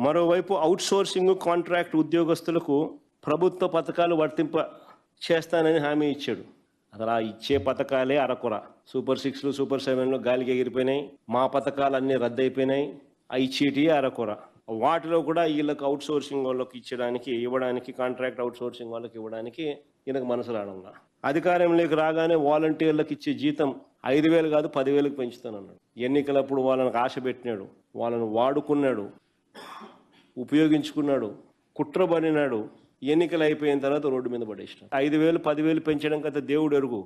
మరోవైపు out sourcing contract ఉద్యోగస్తులకు ప్రభుత్వ పథకాలు వర్తింప చేస్తానని హామీ ఇచ్చాడు. అసలు ఆ ఇచ్చే పథకాలే అరకొర. సూపర్ సిక్స్లు సూపర్ సెవెన్లు గాలికి ఎగిరిపోయినాయి. మా పథకాలు అన్నీ రద్దయిపోయినాయి. ఆ ఇచ్చేటి అరకొర. వాటిలో కూడా వీళ్ళకి అవుట్ సోర్సింగ్ వాళ్ళకి ఇచ్చడానికి ఇవ్వడానికి కాంట్రాక్ట్ అవుట్ సోర్సింగ్ వాళ్ళకి ఇవ్వడానికి ఈయనకు మనసు రావడంలా అధికారంలోకి రాగానే వాలంటీర్లకు ఇచ్చే జీతం ఐదు వేలు కాదు పదివేలకు పెంచుతానన్నాడు. ఎన్నికలప్పుడు వాళ్ళని ఆశ పెట్టినాడు. వాళ్ళని వాడుకున్నాడు. ఉపయోగించుకున్నాడు కుట్రబడినాడు ఎన్నికలు అయిపోయిన తర్వాత రోడ్డు మీద పడేసినాడు. ఐదు వేలు పదివేలు పెంచడం కదా దేవుడు ఎరుగు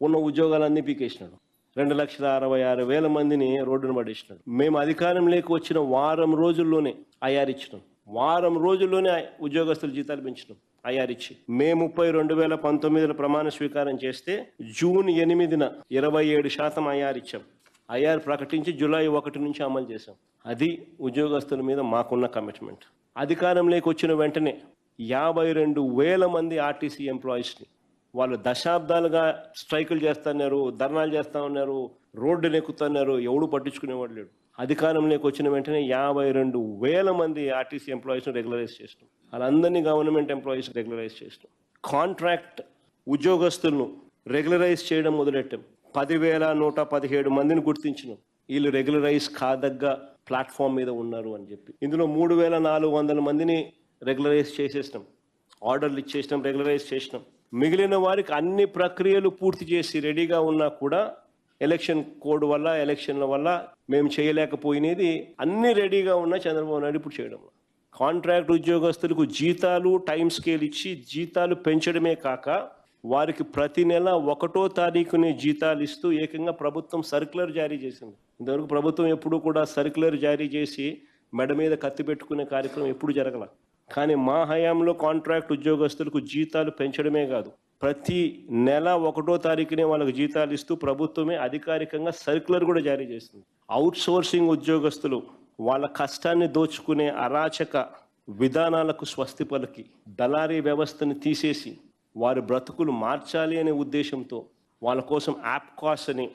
ఉన్న ఉద్యోగాలన్నీ పీకేసినాడు. రెండు లక్షల అరవై ఆరు వేల మందిని రోడ్డును పడేసినాడు. మేము అధికారం లేక వచ్చిన వారం రోజుల్లోనే అయారిచ్చినాం వారం రోజుల్లోనే ఉద్యోగస్తులు ఉద్యోగస్తుల జీతాలు పెంచినాం. అయారిచ్చి మే ముప్పై రెండు వేల పంతొమ్మిదిలో ప్రమాణ స్వీకారం చేస్తే జూన్ ఎనిమిదిన ఇరవై ఏడు శాతం అయారిచ్చాం ఐఆర్ ప్రకటించి జూలై ఒకటి నుంచి అమలు చేశాం. అది ఉద్యోగస్తుల మీద మాకున్న కమిట్మెంట్ అధికారంలోకి వచ్చిన వెంటనే యాభై రెండు వేల మంది ఆర్టీసీ ఎంప్లాయీస్ని వాళ్ళు దశాబ్దాలుగా స్ట్రైకులు చేస్తున్నారు ధర్నాలు చేస్తా ఉన్నారు రోడ్డు ఎక్కుతున్నారు ఎవడు పట్టించుకునేవాడు లేడు. అధికారంలోకి వచ్చిన వెంటనే యాభై రెండు వేల మంది ఆర్టీసీ ఎంప్లాయీస్ని రెగ్యులరైజ్ చేసినాం. వాళ్ళందరినీ గవర్నమెంట్ ఎంప్లాయీస్ రెగ్యులరైజ్ చేసినాం. కాంట్రాక్ట్ ఉద్యోగస్తులను రెగ్యులరైజ్ చేయడం మొదలెట్టాం. పదివేల నూట పదిహేడు మందిని గుర్తించినాం. వీళ్ళు రెగ్యులరైజ్ కాదగ్గ ప్లాట్ఫామ్ మీద ఉన్నారు అని చెప్పి. ఇందులో మూడు వేల నాలుగు వందల మందిని రెగ్యులరైజ్ చేసేసినాం. ఆర్డర్లు ఇచ్చేసినాం రెగ్యులరైజ్ చేసినాం. మిగిలిన వారికి అన్ని ప్రక్రియలు పూర్తి చేసి రెడీగా ఉన్నా కూడా ఎలక్షన్ కోడ్ వల్ల ఎలక్షన్ల వల్ల మేము చేయలేకపోయినది అన్ని రెడీగా ఉన్న చంద్రబాబు నాయుడు ఇప్పుడు చేయడం కాంట్రాక్ట్ ఉద్యోగస్తులకు జీతాలు టైం స్కేల్ ఇచ్చి జీతాలు పెంచడమే కాక వారికి ప్రతి నెల ఒకటో తారీఖుని జీతాలు ఇస్తూ ఏకంగా ప్రభుత్వం సర్క్యులర్ జారీ చేసింది. ఇంతవరకు ప్రభుత్వం ఎప్పుడూ కూడా సర్క్యులర్ జారీ చేసి మెడ మీద కత్తి పెట్టుకునే కార్యక్రమం ఎప్పుడు జరగల. కానీ మా హయాంలో కాంట్రాక్ట్ ఉద్యోగస్తులకు జీతాలు పెంచడమే కాదు ప్రతి నెల ఒకటో తారీఖునే వాళ్ళకి జీతాలు ఇస్తూ ప్రభుత్వమే అధికారికంగా సర్క్యులర్ కూడా జారీ చేసింది. అవుట్ సోర్సింగ్ ఉద్యోగస్తులు వాళ్ళ కష్టాన్ని దోచుకునే అరాచక విధానాలకు స్వస్తి పలికి దళారీ వ్యవస్థను తీసేసి వారి బ్రతుకులు మార్చాలి అనే ఉద్దేశంతో వాళ్ళ కోసం యాప్కాస్ అని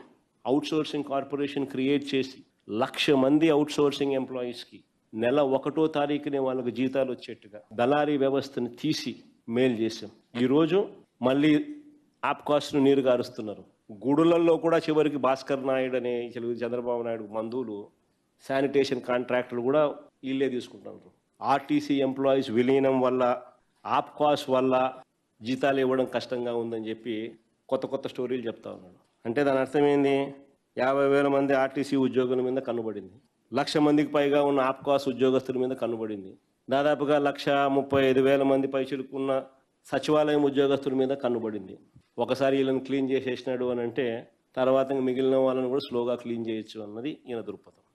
అవుట్సోర్సింగ్ కార్పొరేషన్ క్రియేట్ చేసి లక్ష మంది అవుట్సోర్సింగ్ ఎంప్లాయీస్కి నెల ఒకటో తారీఖునే వాళ్ళకి జీతాలు వచ్చేట్టుగా దళారీ వ్యవస్థను తీసి మేలు చేశాం. ఈరోజు మళ్ళీ యాప్ కాస్ట్ను నీరు గారుస్తున్నారు. గుడులలో కూడా చివరికి భాస్కర్ నాయుడు అనే తెలుగు చంద్రబాబు నాయుడు మందులు శానిటేషన్ కాంట్రాక్టులు కూడా వీళ్ళే తీసుకుంటున్నారు. ఆర్టీసీ ఎంప్లాయీస్ విలీనం వల్ల ఆప్ కాస్ట్ వల్ల జీతాలు ఇవ్వడం కష్టంగా ఉందని చెప్పి కొత్త కొత్త స్టోరీలు చెప్తా ఉన్నాడు. అంటే దాని అర్థమైంది యాభై వేల మంది ఆర్టీసీ ఉద్యోగుల మీద కనబడింది లక్ష మందికి పైగా ఉన్న ఆప్కాస్ ఉద్యోగస్తుల మీద కనబడింది దాదాపుగా లక్ష ముప్పై ఐదు వేల మంది పైచులుకున్న సచివాలయం ఉద్యోగస్తుల మీద కనబడింది ఒకసారి వీళ్ళని క్లీన్ చేసేసినాడు అని అంటే తర్వాత మిగిలిన వాళ్ళని కూడా స్లోగా క్లీన్ చేయొచ్చు అన్నది ఈయన దృక్పథం.